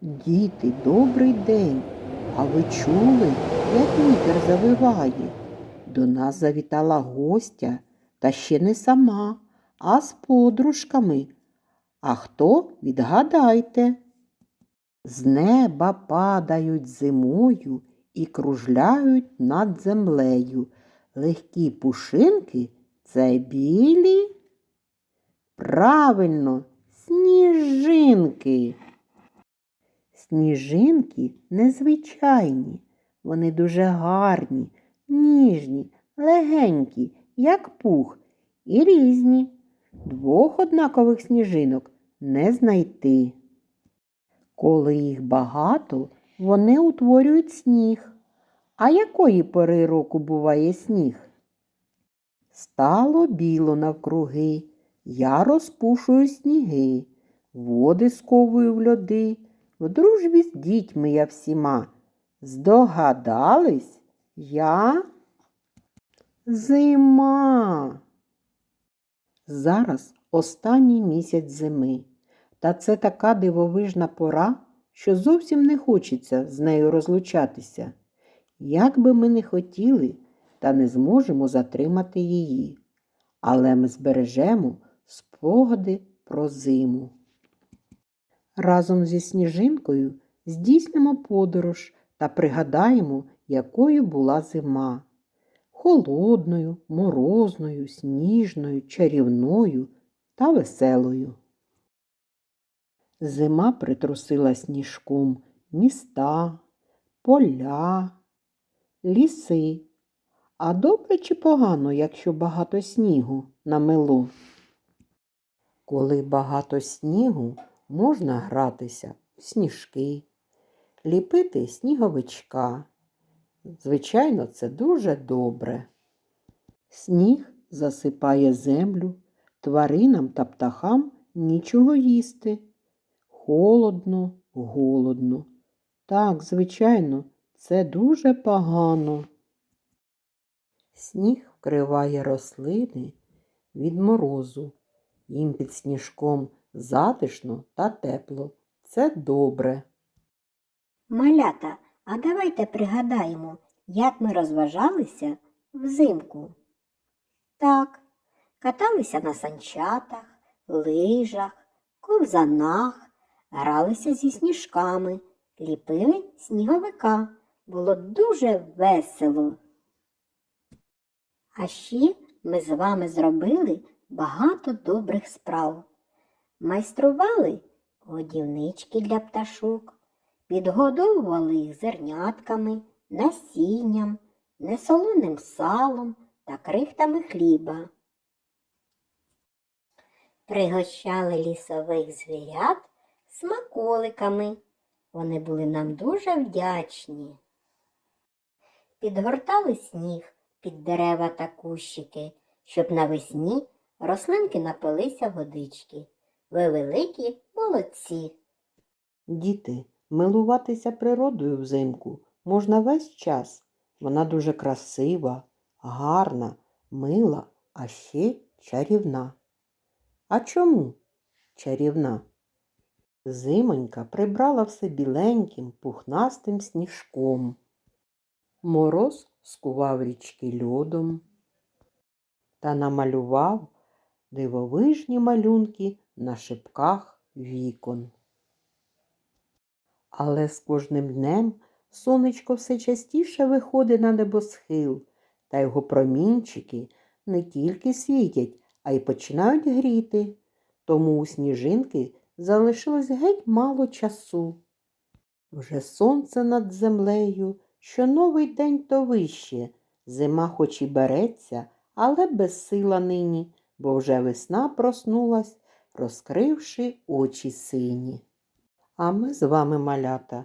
Діти, добрий день. А ви чули, як вітер завиває? До нас завітала гостя, та ще не сама, а з подружками. А хто відгадайте? З неба падають зимою і кружляють над землею. Легкі пушинки це білі. Правильно, сніжинки. Сніжинки незвичайні, вони дуже гарні, ніжні, легенькі, як пух, і різні. Двох однакових сніжинок не знайти. Коли їх багато, вони утворюють сніг. А якої пори року буває сніг? Стало біло навкруги, я розпушую сніги, води сковую в льоди, в дружбі з дітьми я всіма. Здогадались я зима. Зараз останній місяць зими, та це така дивовижна пора, що зовсім не хочеться з нею розлучатися. Як би ми не хотіли, та не зможемо затримати її. Але ми збережемо спогади про зиму. Разом зі сніжинкою здійснимо подорож та пригадаємо, якою була зима. Холодною, морозною, сніжною, чарівною та веселою. Зима притрусила сніжком міста, поля, ліси. А добре чи погано, якщо багато снігу намело? Коли багато снігу, можна гратися в сніжки, ліпити сніговичка. Звичайно, це дуже добре. Сніг засипає землю, тваринам та птахам нічого їсти. Холодно, голодно. Так, звичайно, це дуже погано. Сніг вкриває рослини від морозу. Їм під сніжком затишно та тепло. Це добре. Малята, а давайте пригадаємо, як ми розважалися взимку. Так, каталися на санчатах, лижах, ковзанах, гралися зі сніжками, ліпили сніговика. Було дуже весело. А ще ми з вами зробили багато добрих справ. Майстрували годівнички для пташок, підгодовували їх зернятками, насінням, несолоним салом та крихтами хліба. Пригощали лісових звірят смаколиками. Вони були нам дуже вдячні. Підгортали сніг під дерева та кущики, щоб навесні рослинки напилися водички. Ви великі молодці. Діти, милуватися природою взимку можна весь час. Вона дуже красива, гарна, мила, а ще чарівна. А чому чарівна? Зимонька прибрала все біленьким, пухнастим сніжком. Мороз скував річки льодом та намалював дивовижні малюнки на шипках вікон. Але з кожним днем сонечко все частіше виходить на небосхил, та його промінчики не тільки світять, а й починають гріти. Тому у сніжинки залишилось геть мало часу. Вже сонце над землею, що новий день то вище, зима хоч і береться, але безсила нині, бо вже весна проснулась, розкривши очі сині. А ми з вами, малята,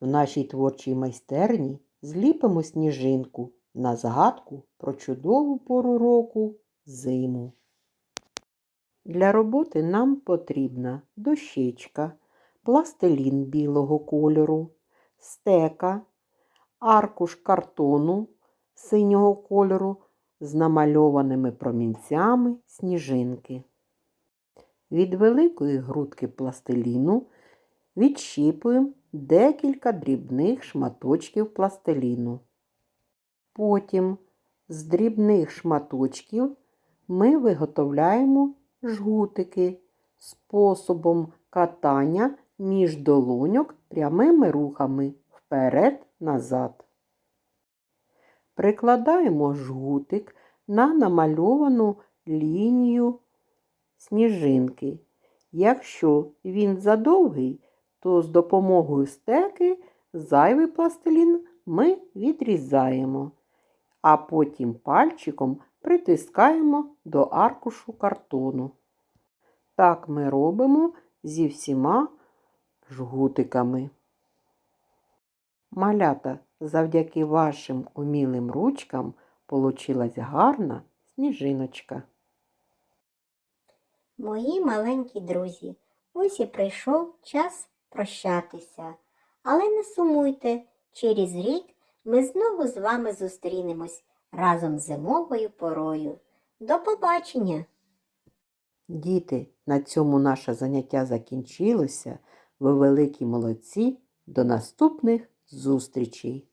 в нашій творчій майстерні зліпимо сніжинку на згадку про чудову пору року зиму. Для роботи нам потрібна дощечка, пластилін білого кольору, стека, аркуш картону синього кольору з намальованими промінцями сніжинки. Від великої грудки пластиліну відщіпуємо декілька дрібних шматочків пластиліну. Потім з дрібних шматочків ми виготовляємо жгутики способом катання між долоньок прямими рухами вперед-назад. Прикладаємо жгутик на намальовану лінію сніжинки. Якщо він задовгий, то з допомогою стеки зайвий пластилін ми відрізаємо, а потім пальчиком притискаємо до аркушу картону. Так ми робимо зі всіма жгутиками. Малята, завдяки вашим умілим ручкам получилась гарна сніжиночка. Мої маленькі друзі, ось і прийшов час прощатися. Але не сумуйте, через рік ми знову з вами зустрінемось разом з зимовою порою. До побачення! Діти, на цьому наше заняття закінчилося. Ви великі молодці. До наступних зустрічей!